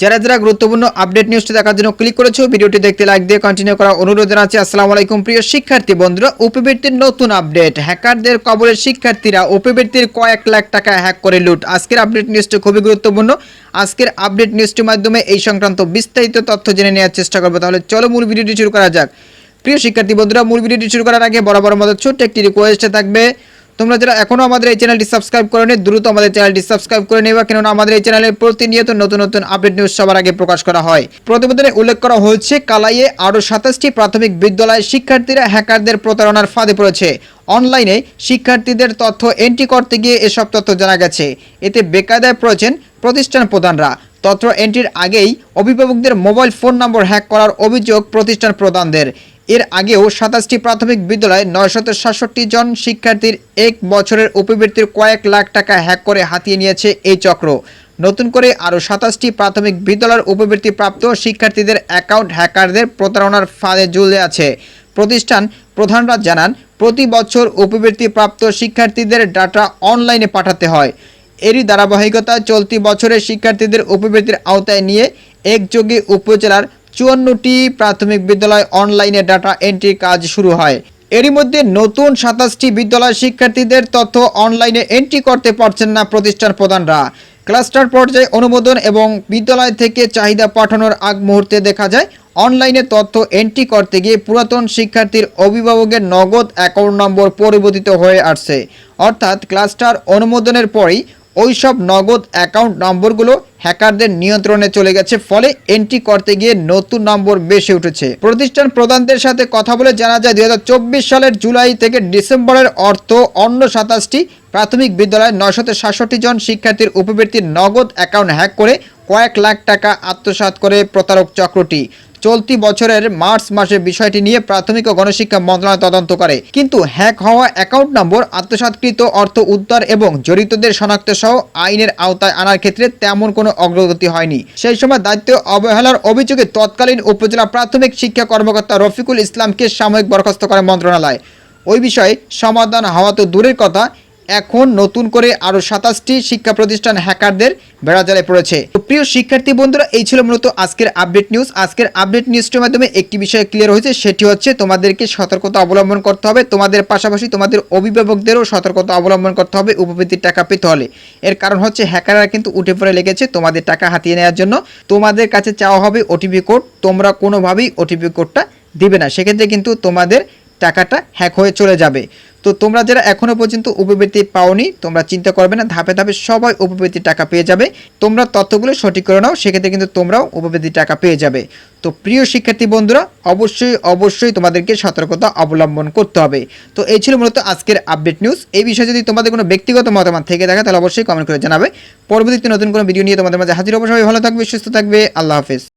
যারা যারা গুরুত্বপূর্ণ আপডেট নিউজটি দেখার জন্য ক্লিক করেছ, ভিডিওটি দেখতে লাইক দিয়ে কন্টিনিউ করা অনুরোধ জানাচ্ছি। আসসালামু আলাইকুম, প্রিয় শিক্ষার্থী বন্ধুরা। উপবৃত্তির নতুন আপডেট হ্যাকারদের কবলের শিক্ষার্থীরা উপবৃত্তির কয়েক লাখ টাকা হ্যাক করে লুট। আজকের আপডেট নিউজটি খুবই গুরুত্বপূর্ণ। আজকের আপডেট নিউজটির মাধ্যমে এই সংক্রান্ত বিস্তারিত তথ্য জেনে নেওয়ার চেষ্টা করব। তাহলে চলো মূল ভিডিওটি শুরু করা যাক। প্রিয় শিক্ষার্থী বন্ধুরা, মূল ভিডিওটি শুরু করার আগে বরাবর মতো ছোট্ট একটি রিকোয়েস্ট থাকবে। তোমরা যারা এখনও আমাদের এই চ্যানেলটি সাবস্ক্রাইব করে দ্রুত আমাদের চ্যানেলটি সাবস্ক্রাইব করে নেবা, কেননা আমাদের এই চ্যানেলে প্রতিনিয়ত নতুন নতুন আপডেট নিউজ সবার আগে প্রকাশ করা হয়। প্রতিবেদনে উল্লেখ করা হয়েছে, কালাইয়ে আরও সাতাশটি প্রাথমিক বিদ্যালয়ের শিক্ষার্থীরা হ্যাকারদের প্রতারণার ফাঁদে পড়েছে। অনলাইনে শিক্ষার্থীদের তথ্য এন্ট্রি করতে গিয়ে এসব তথ্য জানা গেছে। এতে বেকায়দায় পড়েছেন প্রতিষ্ঠান প্রধানরা। তথ্য এন্ট্রির আগেই অভিভাবকদের মোবাইল ফোন নম্বর হ্যাক করার অভিযোগ প্রতিষ্ঠান প্রধানদের। এর আগেও সাতাশটি প্রাথমিক বিদ্যালয়ে নয়শত সাতষট্টি জন শিক্ষার্থীর এক বছরের উপবৃত্তির কয়েক লাখ টাকা হ্যাক করে হাতিয়ে নিয়েছে এই চক্র। নতুন করে আরও সাতাশটি প্রাথমিক বিদ্যালয়ের উপবৃত্তি প্রাপ্ত শিক্ষার্থীদের অ্যাকাউন্ট হ্যাকারদের প্রতারণার ফাঁদে ঝুলে আছে। প্রতিষ্ঠান প্রধানরা জানান, প্রতি বছর উপবৃত্তি প্রাপ্ত শিক্ষার্থীদের ডাটা অনলাইনে পাঠাতে হয়। এরই ধারাবাহিকতা চলতি বছরের শিক্ষার্থীদের উপবৃত্তির আওতায় নিয়ে একযোগে উপজেলার চুয়ান্নটি প্রাথমিক বিদ্যালয় অনলাইনে ডাটা এন্ট্রি কাজ শুরু হয়। এরই মধ্যে নতুন সাতাশটি বিদ্যালয় শিক্ষার্থীদের তথ্য অনলাইনে এন্ট্রি করতে পারছেন না প্রতিষ্ঠান প্রধানরা। ক্লাস্টার পর্যায়ে অনুমোদন এবং বিদ্যালয় থেকে চাহিদা পাঠানোর আগ মুহূর্তে দেখা যায়, অনলাইনে তথ্য এন্ট্রি করতে গিয়ে পুরাতন শিক্ষার্থীর অভিভাবকের নগদ অ্যাকাউন্ট নম্বর পরিবর্তিত হয়ে আসছে। অর্থাৎ ক্লাস্টার অনুমোদনের পরেই ওইসব নগদ অ্যাকাউন্ট নম্বরগুলো হ্যাকারদের নিয়ন্ত্রণে চলে গেছে, ফলে এন্ট্রি করতে গিয়ে নতুন নম্বর বেশি উঠেছে। প্রতিষ্ঠান প্রধানদের সাথে কথা বলে জানা যায় দুই হাজার চব্বিশ সালের জুলাই থেকে ডিসেম্বরের অর্থ অন্য সাতাশটি প্রাথমিক বিদ্যালয়ে নয়শত সাতষট্টি জন শিক্ষার্থীর উপবৃত্তির নগদ অ্যাকাউন্ট হ্যাক করে কয়েক লাখ টাকা আত্মসাৎ করে প্রতারক চক্রটি। চলতি বছরের মার্চ মাসে বিষয়টি নিয়ে প্রাথমিক ও গণশিক্ষা মন্ত্রণালয় তদন্ত করে। কিন্তু হ্যাক হওয়া অ্যাকাউন্ট নম্বর আত্মসাৎকৃত অর্থ উদ্ধার এবং জড়িতদের শনাক্ত সহ আইনের আওতায় আনার ক্ষেত্রে তেমন কোনো অগ্রগতি হয়নি। সেই সময় দায়িত্ব অবহেলার অভিযোগে তৎকালীন উপজেলা প্রাথমিক শিক্ষা কর্মকর্তা রফিকুল ইসলামকে সাময়িক বরখাস্ত করে মন্ত্রণালয়। ওই বিষয়ে সমাধান হওয়া তো দূরের কথা এখন নতুন করে আরও সাতাশটি শিক্ষা প্রতিষ্ঠান হ্যাকারদের বেড়াজালে পড়েছে। প্রিয় শিক্ষার্থী বন্ধুরা, এই ছিল মূলত আজকের আপডেট নিউজ। আজকের আপডেট নিউজটির মাধ্যমে একটি বিষয় ক্লিয়ার হয়েছে, সেটি হচ্ছে তোমাদেরকে সতর্কতা অবলম্বন করতে হবে। তোমাদের পাশাপাশি তোমাদের অভিভাবকদেরও সতর্কতা অবলম্বন করতে হবে উপবৃত্তির টাকা পেতে হলে। এর কারণ হচ্ছে হ্যাকাররা কিন্তু উঠে পড়ে লেগেছে তোমাদের টাকা হাতিয়ে নেওয়ার জন্য। তোমাদের কাছে চাওয়া হবে ওটিপি কোড, তোমরা কোনোভাবেই ওটিপি কোডটা দিবে না। সেক্ষেত্রে কিন্তু তোমাদের টাকাটা হ্যাক হয়ে চলে যাবে। তো তোমরা যারা এখনও পর্যন্ত উপবৃত্তি পাওনি, তোমরা চিন্তা করবে না, ধাপে ধাপে সবাই উপবৃত্তির টাকা পেয়ে যাবে। তোমরা তথ্যগুলো সঠিক করে নাও, সেক্ষেত্রে কিন্তু তোমরাও উপবৃত্তির টাকা পেয়ে যাবে। তো প্রিয় শিক্ষার্থী বন্ধুরা, অবশ্যই অবশ্যই তোমাদেরকে সতর্কতা অবলম্বন করতে হবে। তো এই ছিল মূলত আজকের আপডেট নিউজ এই বিষয়ে যদি তোমাদের কোনো ব্যক্তিগত মতামত থেকে থাকে, তাহলে অবশ্যই কমেন্ট করে জানাবে। পরবর্তীতে নতুন কোনো ভিডিও নিয়ে তোমাদের মাঝে হাজির অবশ্যই ভালো থাকবে, সুস্থ থাকবে। আল্লাহ হাফেজ।